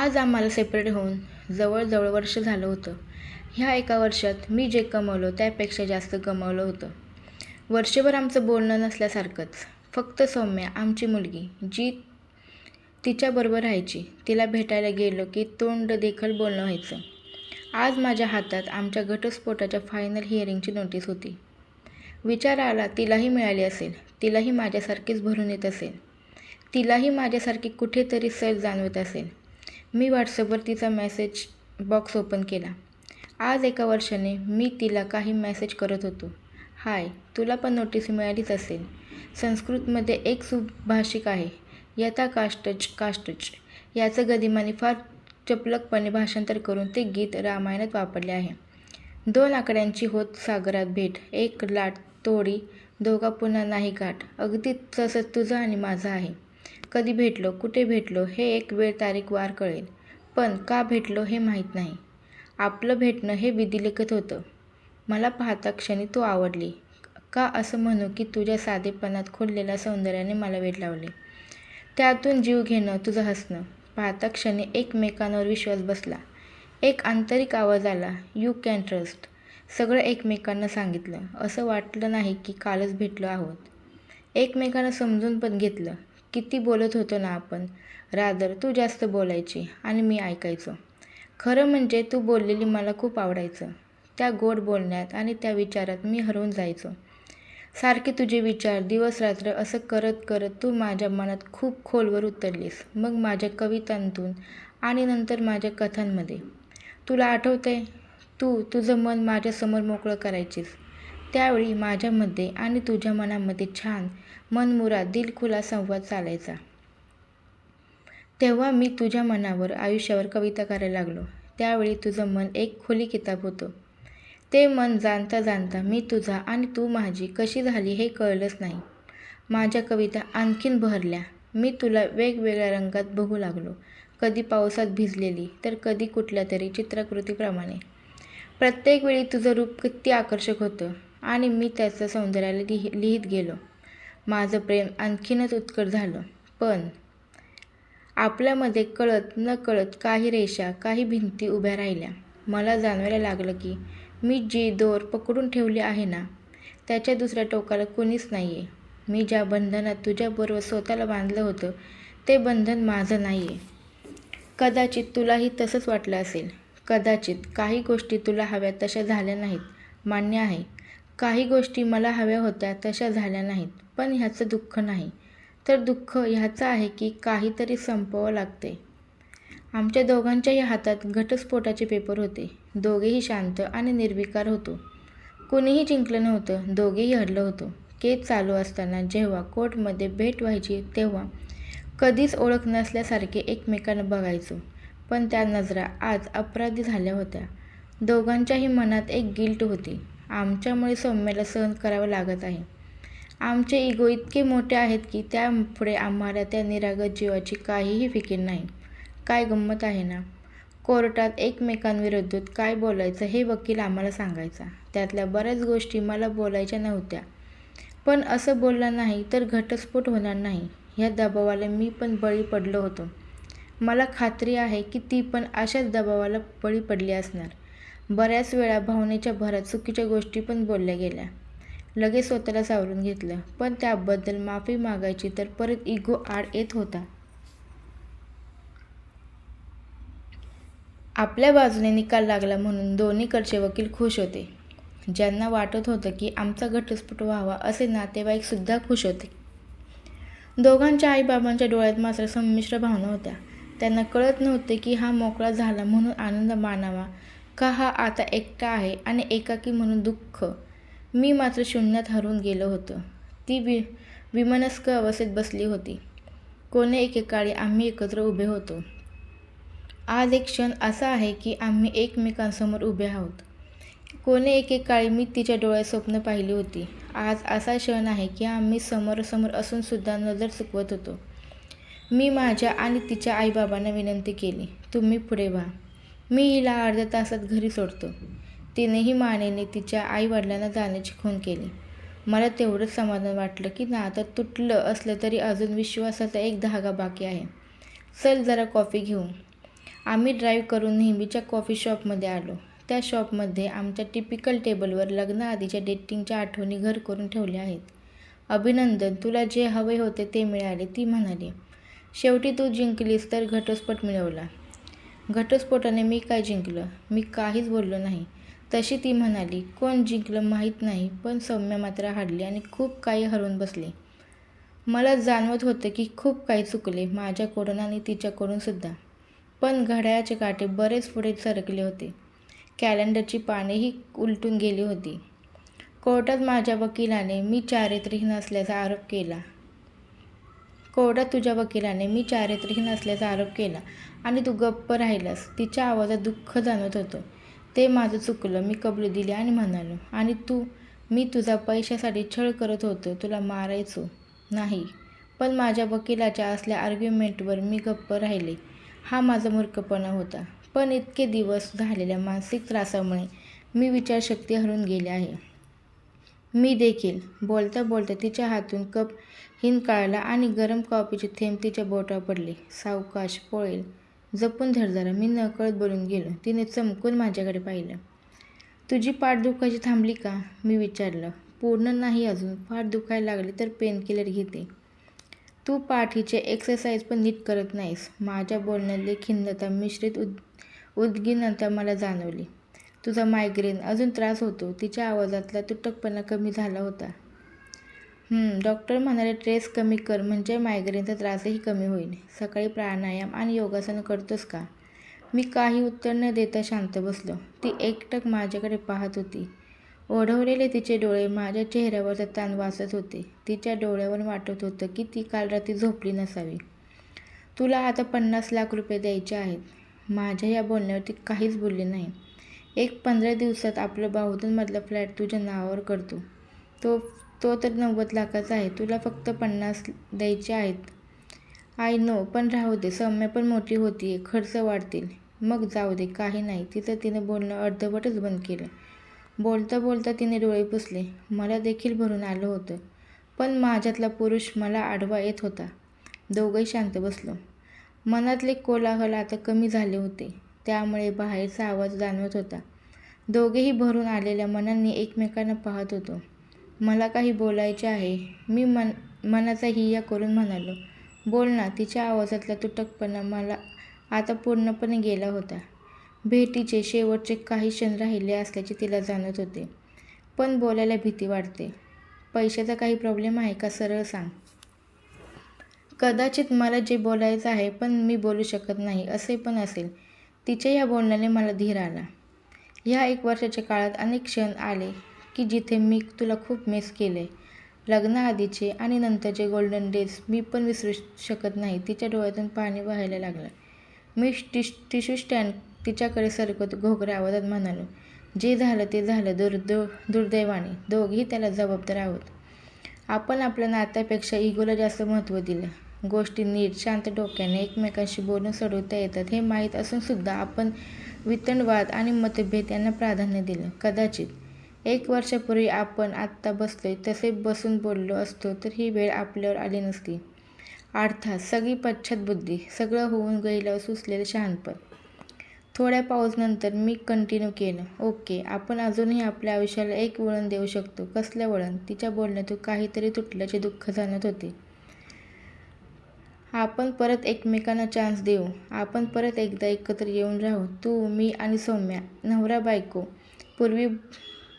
आज आम्हाला सेपरेट होऊन जवळजवळ वर्ष झालं होतं. ह्या एका वर्षात मी जे कमवलं त्यापेक्षा जास्त कमवलं होतं. वर्षभर आमचं बोलणं नसल्यासारखंच फक्त सौम्या आमची मुलगी जी तिच्याबरोबर राहायची तिला भेटायला गेलो की तोंड देखील बोलणं व्हायचं. आज माझ्या हातात आमच्या घटस्फोटाच्या फायनल हिअरिंगची नोटीस होती. विचार आला तिलाही मिळाली असेल तिलाही माझ्यासारखीच भरून येत असेल तिलाही माझ्यासारखी कुठेतरी सैल जाणवत असेल. मी व्हॉट्सअपवर तिचा मेसेज बॉक्स ओपन केला. आज एका वर्षाने मी तिला काही मेसेज करत होतो. हाय तुला पण नोटीस मिळालीच असेल. संस्कृतमध्ये एक सुभाषिक आहे यथा काष्टच काष्टच याचं गदिमाने फार चपलकपणे भाषांतर करून ते गीत रामायणात वापरले आहे. दोन आकड्यांची होत सागरात भेट एक लाट तोडी दोघा पुन्हा नाही गाठ अगदी तसंच तुझं आणि माझं आहे. कधी भेटलो कुठे भेटलो हे एक वेळ तारीख वार कळेल. पण का भेटलो हे माहीत नाही. आपलं भेटणं हे विधिलिखित होतं. मला पाहता क्षणी तू आवडली. का असं म्हणू की तुझ्या साधेपणात खोललेल्या सौंदर्याने मला वेध लावले? त्यातून जीव घेणं तुझं हसणं. पाहता क्षणी एकमेकांवर विश्वास बसला. एक आंतरिक आवाज आला यू कॅन ट्रस्ट सगळं एकमेकांना सांगितलं. असं वाटलं नाही की कालच भेटलो आहोत. एकमेकांना समजून पण घेतलं. किती बोलत होतो ना आपण? रादर तू जास्त बोलायची आणि मी ऐकायचो. खरं म्हणजे तू बोललेली मला खूप आवडायचं. त्या गोड बोलण्यात आणि त्या विचारात मी हरवून जायचो. सारखे तुझे विचार दिवस रात्र असं करत करत तू माझ्या मनात खूप खोलवर उतरलीस. मग माझ्या कवितांतून आणि नंतर माझ्या कथांमध्ये. तुला आठवतंय? तू तुझं मन माझ्यासमोर मोकळं करायचीस. त्यावेळी माझ्यामध्ये आणि तुझ्या मनामध्ये छान मनमुरा दिलखुला संवाद चालायचा तेव्हा मी तुझ्या मनावर आयुष्यावर कविता करायला लागलो. त्यावेळी तुझं मन एक खुली किताब होतं. ते मन जाणता जाणता मी तुझा आणि तू माझी कशी झाली हे कळलंच नाही. माझ्या कविता आणखीन बहरल्या. मी तुला वेगवेगळ्या रंगात बघू लागलो. कधी पावसात भिजलेली तर कधी कुठल्या तरी चित्रकृतीप्रमाणे. प्रत्येक वेळी तुझं रूप किती आकर्षक होतं. आणि मी त्याचं सौंदर्याला लिहि लिहित गेलो. माझं प्रेम आणखीनच उत्कट झालं. पण आपल्यामध्ये कळत न कळत काही रेषा काही भिंती उभ्या राहिल्या. मला जाणवायला लागलं की मी जी दोर पकडून ठेवली आहे ना त्याच्या दुसऱ्या टोकाला कोणीच नाही आहे मी ज्या बंधनात तुझ्याबरोबर स्वतःला बांधलं होतं ते बंधन माझं नाही आहे कदाचित तुलाही तसंच वाटलं असेल. कदाचित काही गोष्टी तुला हव्या तशा झाल्या नाहीत. मान्य आहे. काही गोष्टी मला हव्या होत्या तशा झाल्या नाहीत. पण ह्याचं दुःख नाही. तर दुःख ह्याचं आहे की काहीतरी संपवावं लागते. आमच्या दोघांच्याही हातात घटस्फोटाचे पेपर होते. दोघेही शांत आणि निर्विकार होतो. कोणीही जिंकलं नव्हतं दोघेही हरलं होतो. केस चालू असताना जेव्हा कोर्टमध्ये भेट व्हायची तेव्हा कधीच ओळख नसल्यासारखे एकमेकांना बघायचो. पण त्या नजरा आज अपराधी झाल्या होत्या. दोघांच्याही मनात एक गिल्ट होती. आमच्यामुळे सौम्याला सहन करावं लागत आहे. आमचे इगो इतके मोठे आहेत की त्यापुढे आम्हाला त्या निरागत जीवाची काहीही फिकीर नाही. काय गंमत आहे ना? कोर्टात एकमेकांविरुद्ध काय बोलायचं हे वकील आम्हाला सांगायचा. त्यातल्या बऱ्याच गोष्टी मला बोलायच्या नव्हत्या. पण असं बोललं नाही तर घटस्फोट होणार नाही. ह्या दबावाला मी पण बळी पडलो होतो. मला खात्री आहे की ती पण अशाच दबावाला बळी पडली असणार. बऱ्याच वेळा भावनेच्या भरात चुकीच्या गोष्टी पण बोलल्या गेल्या. लगेच स्वतःला सावरून घेतलं. पण त्याबद्दल माफी मागायची तर परत इगो आड येत होता. आपल्या बाजूने निकाल लागला म्हणून दोन्हीकडचे वकील खुश होते. ज्यांना वाटत होतं की आमचा घटस्फोट व्हावा असे नातेवाईकसुद्धा खुश होते. दोघांच्या आईबाबांच्या डोळ्यात मात्र संमिश्र भावना होत्या. त्यांना कळत नव्हते की हा मोकळा झाला म्हणून आनंद मानावा का हा आता एकटा आहे आणि एकाकी म्हणून दुःख. मी मात्र शून्यात हरवून गेलो होतो. ती वि विमनस्क अवस्थेत बसली होती. कोणे एकेकाळी आम्ही एकत्र उभे होतो. आज एक क्षण असा आहे की आम्ही एकमेकांसमोर उभे आहोत. कोणे एकेकाळी मी तिच्या डोळ्यात स्वप्न पाहिली होती. आज असा क्षण आहे की आम्ही समोरासमोर असूनसुद्धा नजर चुकवत होतो. मी माझ्या आणि तिच्या आईबाबांना विनंती केली तुम्ही पुढे व्हा. मी हिला अर्ध्या तासात घरी सोडतो. तिनेही मानेने तिच्या आईवडिलांना जाण्याची खून केली. मला तेवढंच समाधान वाटलं की ना आता तुटलं असलं तरी अजून विश्वासाचा एक धागा बाकी आहे. चल जरा कॉफी घेऊ आम्ही ड्राईव्ह करून नेहमीच्या कॉफी शॉपमध्ये आलो. त्या शॉपमध्ये आमच्या टिपिकल टेबलवर लग्नाआधीच्या डेटिंगच्या आठवणी घर करून ठेवल्या आहेत. अभिनंदन तुला जे हवे होते ते मिळाले ती म्हणाली. शेवटी तू जिंकलीस तर घटस्फोट मिळवला. घटस्फोटाने मी काय जिंकलं? मी काहीच बोललो नाही. तशी ती म्हणाली कोण जिंकलं माहीत नाही पण सौम्य मात्र हाडली आणि खूप काही हरवून बसले. मला जाणवत होतं की खूप काही चुकले माझ्याकडून आणि तिच्याकडूनसुद्धा पण घड्याळाचे काटे बरेच पुढे सरकले होते. कॅलेंडरची पानेही उलटून गेली होती. कोर्टात माझ्या वकिलाने मी चारित्र्यहीन असल्याचा आरोप केला. कोर्टात तुझ्या वकिलाने मी चारित्र्यहीन असल्याचा आरोप केला आणि तू गप्प राहिलास. तिच्या आवाजात दुःख जाणवत होतं. ते माझं चुकलं मी कबली दिली आणि म्हणालो आणि तू मी तुझा पैशासाठी छळ करत होतो तुला मारायचो नाही. पण माझ्या वकिलाच्या असल्या आर्ग्युमेंटवर मी गप्प राहिले. हा माझा मूर्खपणा होता. पण इतके दिवस झालेल्या मानसिक त्रासामुळे मी विचारशक्ती हरून गेले आहे. मी देखील बोलता बोलता तिच्या हातून कप हिंदकाळला आणि गरम कॉफीचे थेंब तिच्या बोटावर पडले. सावकाश पोळेल. जपून धर जरा. मी नकळत बोलून गेलो. तिने चमकून माझ्याकडे पाहिलं. तुझी पाठ दुखायची थांबली का? मी विचारलं. पूर्ण नाही अजून. पाठ दुखायला लागली तर पेनकिलर घेते. तू पाठीचे एक्सरसाइज पण नीट करत नाहीस. माझ्या बोलण्यातली खिन्नता मिश्रित उद उद्गिनता मला जाणवली. तुझा मायग्रेन अजून त्रास होतो. तिच्या आवाजातला तुटकपणा कमी झाला होता. डॉक्टर म्हणाले ट्रेस कमी कर म्हणजे मायग्रेनचा त्रासही कमी होईल. सकाळी प्राणायाम आणि योगासन करतोस का? मी काही उत्तर न देता शांत बसलो. ती एकटक माझ्याकडे पाहत होती. ओढवलेले तिचे डोळे माझ्या चेहऱ्यावरचा ताण वाचत होते. तिच्या डोळ्यावर वाटत होतं की ती काल रात्री झोपली नसावी. तुला आता पन्नास लाख रुपये द्यायचे आहेत. माझ्या या बोलण्यावर ती काहीच बोलली नाही. एक पंधरा दिवसात आपलं बाहुधनमधला फ्लॅट तुझ्या नावावर करतो. तो तो तर नव्वद लाखाचा आहे. तुला फक्त पन्नास द्यायचे आहेत. आय नो पण राहू दे. सौम्य पण मोठी होती आहे खर्च वाढतील. मग जाऊ दे. काही नाही. तिचं तिने बोलणं अर्धवटच बंद केलं. बोलता बोलता तिने डोळे पुसले. मला देखील भरून आलं होतं. पण माझ्यातला पुरुष मला आडवा येत होता. दोघंही शांत बसलो. मनातले कोलाहल आता कमी झाले होते. त्यामुळे बाहेरचा आवाज जाणवत होता. दोघेही भरून आलेल्या मनांनी एकमेकांना पाहत होतो. मला काही बोलायचे आहे. मी मन मनाचा हिया करून म्हणालो बोल ना तिच्या आवाजातला तुटकपणा मला आता पूर्णपणे गेला होता. भेटीचे शेवटचे काही क्षण राहिले असल्याचे तिला जाणत होते. पण बोलायला भीती वाटते. पैशाचा काही प्रॉब्लेम आहे का? सरळ सांग. कदाचित मला जे बोलायचं आहे पण मी बोलू शकत नाही असे पण असेल. तिच्या या बोलण्याने मला धीर आला. ह्या एक वर्षाच्या काळात अनेक क्षण आले की जिथे मी तुला खूप मिस केले. लग्नाआधीचे आणि नंतरचे गोल्डन डेज मी पण विसरू शकत नाही तिच्या डोळ्यातून पाणी व्हायला लागलं. मी टिश टिश्यू स्टँड तिच्याकडे सरकत घोगऱ्या आवाजात म्हणालो जे झालं ते झालं दुर्द दुर्दैवाने. दोघेही त्याला जबाबदार आहोत. आपण आपल्या नात्यापेक्षा इगोला जास्त महत्त्व दिलं. गोष्टी नीट शांत डोक्याने एकमेकांशी बोलून सोडवता येतात हे माहीत असूनसुद्धा आपण वितंडवाद आणि मतभेद यांना प्राधान्य दिलं. कदाचित एक वर्षापूर्वी आपण आत्ता बसलोय तसे बसून बोललो असतो तर ही वेळ आपल्यावर आली नसती. अर्थात सगळी पश्चात बुद्धी सगळं होऊन गेलं सुचलेलं शहाणपण. थोड्या पाऊसनंतर मी कंटिन्यू केलं. ओके आपण अजूनही आपल्या आयुष्याला एक वळण देऊ शकतो कसलं वळण? तिच्या बोलण्यातून काहीतरी तुटल्याचे दुःख जाणत होते. आपण परत एकमेकांना चान्स देऊ. आपण परत एकदा एकत्र येऊन राहू. तू मी आणि सौम्या. नवरा बायको. पूर्वी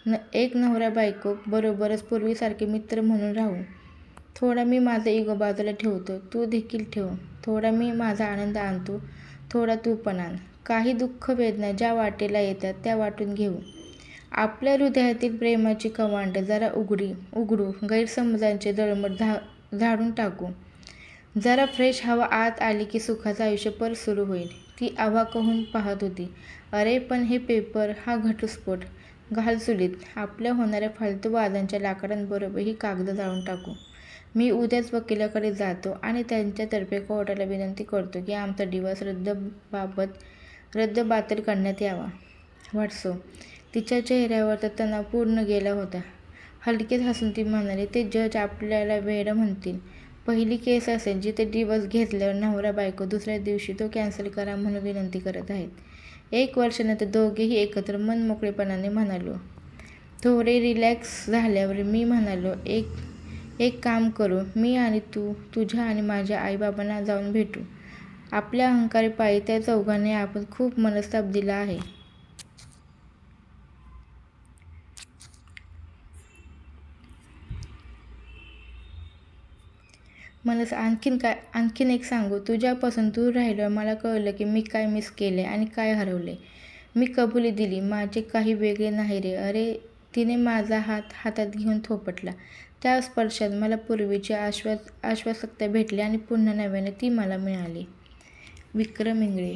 न एक नवरा बायको बरोबरच पूर्वीसारखे मित्र म्हणून राहू. थोडा मी माझा इगो बाजूला ठेवतो. तू देखील ठेव. थोडा मी माझा आनंद आणतो. थोडा तू पण आण. काही दुःख वेदना ज्या वाटेला येतात त्या वाटून घेऊ. आपल्या हृदयातील प्रेमाची कमांड जरा उघडी उघडू. गैरसमजांचे दळमट झा झाडून टाकू. जरा फ्रेश हवा आत आली की सुखाचं आयुष्य पर सुरू होईल. ती आव्हा कहून पाहत होती. अरे पण हे पेपर हा घटस्फोट. घालचुलीत आपल्या होणाऱ्या फालतू वादांच्या लाकडांबरोबर ही कागद जाळून टाकू. मी उद्याच वकिलाकडे जातो आणि त्यांच्यातर्फे कोर्टाला विनंती करतो की आमचा दिवस रद्द बाबत रद्द बातल करण्यात यावा. वाटसो तिच्या चेहऱ्यावर तणाव पूर्ण गेला होता. हलकेच हसून ती म्हणाली ते जज आपल्याला वेडं म्हणतील. पहिली केस असेल जिथे डिवोर्स घेतल्यावर नवरा बायको दुसऱ्या दिवशी तो कॅन्सल करा म्हणून विनंती करत आहेत. एक वर्षानंतर दोघेही एकत्र मनमोकळेपणाने म्हणालो थोडे रिलॅक्स झाल्यावर मी म्हणालो एक एक काम करू मी आणि तू तुझ्या आणि माझ्या आईबाबांना जाऊन भेटू. आपल्या अहंकारी पायी त्या चौघांनी आपण खूप मनस्ताप दिला आहे. मला आणखीन काय आणखीन एक सांगू. तुझ्यापासून दूर राहिल्यावर मला कळलं की मी काय मिस केले आणि काय हरवले मी कबुली दिली माझे काही वेगळे नाही रे. अरे तिने माझा हात हातात घेऊन थोपटला. त्या स्पर्शात मला पूर्वीची आश्वास आश्वासकता भेटली आणि पुन्हा नव्याने ती मला मिळाली. विक्रम इंगळे.